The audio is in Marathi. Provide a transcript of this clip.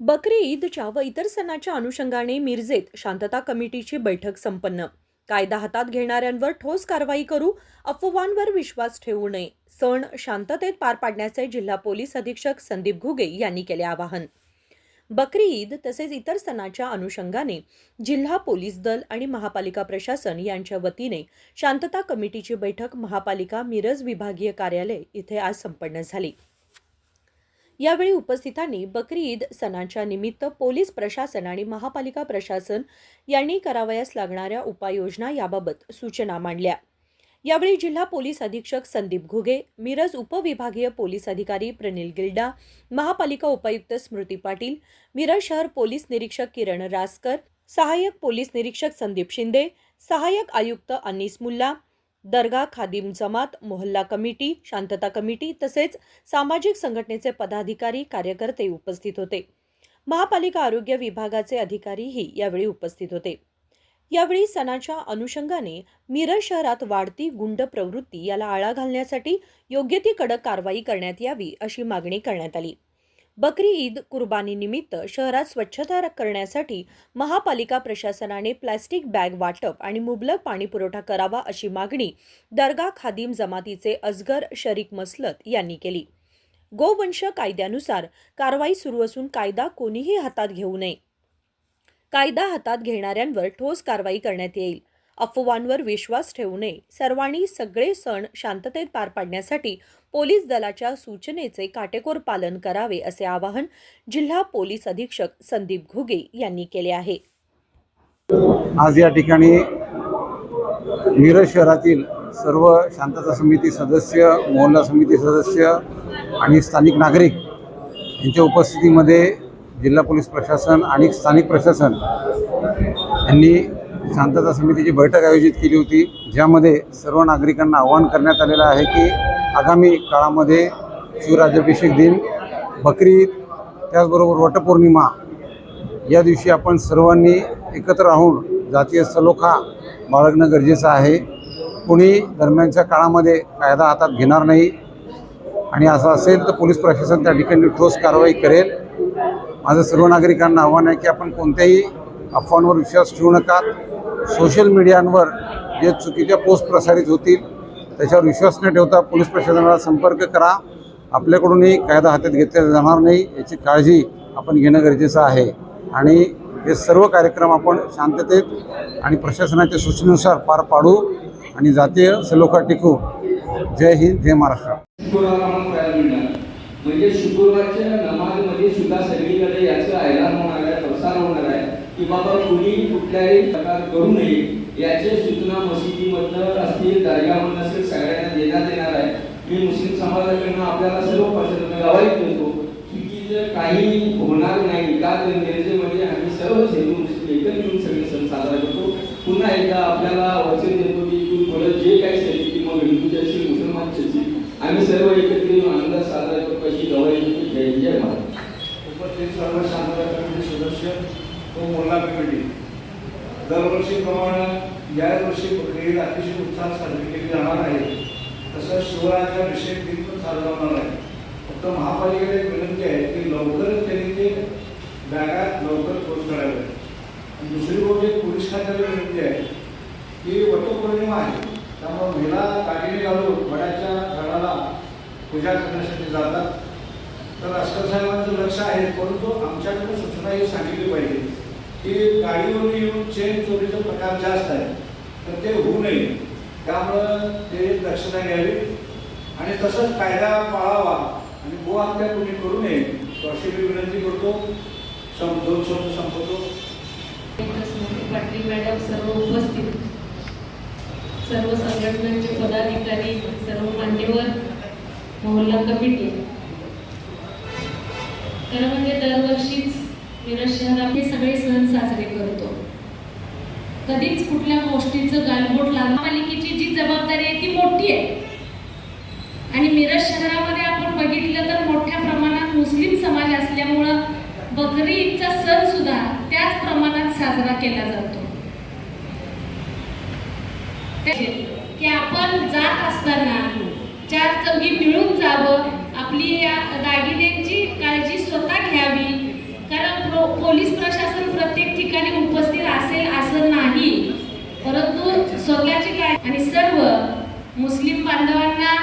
बकरी ईदच्या व इतर सणाच्या अनुषंगाने मिरजेत शांतता कमिटीची बैठक संपन्न. कायदा हातात घेणाऱ्यांवर ठोस कारवाई करू अफवांवर विश्वास ठेवू नये. सण शांततेत पार पाडण्याचे जिल्हा पोलीस अधीक्षक संदीप घुगे यांनी केले आवाहन. बकरी ईद तसेच इतर सणाच्या अनुषंगाने जिल्हा पोलीस दल आणि महापालिका प्रशासन यांच्या वतीने शांतता कमिटीची बैठक महापालिका मिरज विभागीय कार्यालय इथे आज संपन्न झाली. यावेळी उपस्थितांनी बकरी ईद सणाच्या निमित्त पोलीस प्रशासन आणि महापालिका प्रशासन यांनी करावयास लागणाऱ्या उपाययोजना याबाबत सूचना मांडल्या. यावेळी जिल्हा पोलीस अधीक्षक संदीप घुगे मिरज उपविभागीय पोलीस अधिकारी प्रनिल गिल्डा महापालिका उपायुक्त स्मृती पाटील मिरज शहर पोलीस निरीक्षक किरण रासकर सहाय्यक पोलीस निरीक्षक संदीप शिंदे सहाय्यक आयुक्त अनिस मुल्ला दर्गा खादिम जमात मोहल्ला कमिटी शांतता कमिटी तसेच सामाजिक संघटनेचे पदाधिकारी कार्यकर्ते उपस्थित होते. महापालिका आरोग्य विभागाचे अधिकारीही यावेळी उपस्थित होते. यावेळी सणाच्या अनुषंगाने मिरज शहरात वाढती गुंड प्रवृत्ती याला आळा घालण्यासाठी योग्य ती कडक कारवाई करण्यात यावी अशी मागणी करण्यात आली. बकरी ईद कुर्बानीनिमित्त शहरात स्वच्छता करण्यासाठी महापालिका प्रशासनाने प्लॅस्टिक बॅग वाटप आणि मुबलक पाणी पुरवठा करावा अशी मागणी दर्गा खादिम जमातीचे अजगर शरीक मसलत यांनी केली. गोवंश कायद्यानुसार कारवाई सुरू असून कायदा कोणीही हातात घेऊ नये. कायदा हातात घेणाऱ्यांवर ठोस कारवाई करण्यात येईल. अफवांवर विश्वास ठेवू नये. सर्वांनी सगळे सण शांततेत पार पाडण्यासाठी पोलीस दलाच्या सूचनेचे काटेकोर पालन करावे असे आवाहन जिल्हा पोलीस अधीक्षक संदीप घुगे यांनी केले आहे. आज या ठिकाणी मिरज शहरातील सर्व शांतता समिती सदस्य मोहल्ला समिती सदस्य आणि स्थानिक नागरिक यांच्या उपस्थितीमध्ये जिल्हा पोलीस प्रशासन आणि स्थानिक प्रशासन यांनी शांतता समितीची बैठक आयोजित केली होती ज्यामध्ये सर्व नागरिकांना आवाहन करण्यात आलेलं आहे की आगामी काळामध्ये शिवराज्याभिषेक दिन बकरी ईद त्याचबरोबर वटपौर्णिमा या दिवशी आपण सर्वांनी एकत्र राहून जातीय सलोखा बाळगणं गरजेचं आहे. कोणी दरम्यानच्या काळामध्ये कायदा हातात घेणार नाही आणि असं असेल तर पोलीस प्रशासन त्या ठिकाणी ठोस कारवाई करेल. माझं सर्व नागरिकांना आव्हान आहे की आपण कोणत्याही अफवांवर विश्वास ठेवू नका सोशल मीडियांवर जे चुकीच्या पोस्ट प्रसारित होतील त्याच्यावर विश्वास न ठेवता पोलीस प्रशासनाला संपर्क करा. आपल्याकडूनही कायदा हातात घेतला जाणार नाही याची काळजी आपण घेणं गरजेचं आहे. आणि हे सर्व कार्यक्रम आपण शांततेत आणि प्रशासनाच्या सूचनेनुसार पार पाडू आणि जातीय सलोखा टिकू. जय हिंद जय महाराष्ट्र. म्हणजे शुक्रवारच्या नमाजमध्ये सुद्धा सगळीकडे याचं ऐलान होणार आहे प्रसार होणार आहे. की बाबा कुणी कुठल्याही प्रकार करू नये याचे सूचना मशिदीमधलं असतील दर्ग्यामधलं असेल सगळ्यांना देण्यात येणार आहे. मी मुस्लिम समाजाकडनं आपल्याला सर्व प्रशासन गवाही देतो चुकीचं काही होणार नाही. का तर मिरजेमध्ये आम्ही सर्व हिंदू मुस्लिम एकत्र येऊन सगळे सण साजरा करतो. पुन्हा एकदा आपल्याला वचन देतो की इथून पुढे जे काही असेल किंवा मग हिंदूचे असतील मुसलमानचे आम्ही सर्व एकत्र येऊन आनंद साजरा करतो अशी गवाही जय जय महाराज उपस्थित सर्व शांतता सदस्य तो मोरला पेमेंट दरवर्षीप्रमाणे यावर्षी अतिशय उत्साहात साजरी केली जाणार आहे. तसंच विषय दिन पण साजरा होणार आहे. फक्त महापालिकेला एक विनंती आहे की लवकरच त्यांनी ते बॅगा लवकर पोच कराव्या आणि दुसरी गोष्ट एक पोलीस खात्याला विनंती आहे की वटपौर्णिमा आहे त्यामुळे महिला दागिने घालून वडाच्या झाडाला पूजा करण्यासाठी जातात. तर अस्कर साहेबांचं लक्ष आहे परंतु आमच्याकडून सूचना ही सांगितली पाहिजे. की गाडीवर येऊन चेन चोरीचा प्रकार जास्त आहे तर ते होऊ नये. त्यामुळं ते दक्षता घ्यावी आणि तसंच कायदा पाळावा आणि गो आपल्या कोणी करू नये तो अशी मी विनंती करतो. सं दोन शब्द संपवतो पाटील मॅडम सर्व उपस्थित. सर्व संघटनांचे पदाधिकारी सर्व मान्यवर मोहल्ला कमिटी. खरं म्हणजे दरवर्षी मिरज शहरात हे सगळे सण साजरे करतो. कधीच कुठल्या गोष्टीचं गालबोट लागणं पालिकेची जी जबाबदारी आहे ती मोठी आहे. आणि मिरज शहरामध्ये आपण बघितलं तर मोठ्या प्रमाणात मुस्लिम समाज असल्यामुळं बकरी ईदचा सण सुद्धा त्याच प्रमाणात साजरा केला जातो. की आपण जात असताना चार चौघी मिळून जावं आपली या दागिन्यांची काळजी स्वतः पोलीस प्रशासन प्रत्येक ठिकाणी उपस्थित असेल असं नाही. परंतु सगळ्याची काय आणि सर्व मुस्लिम बांधवांना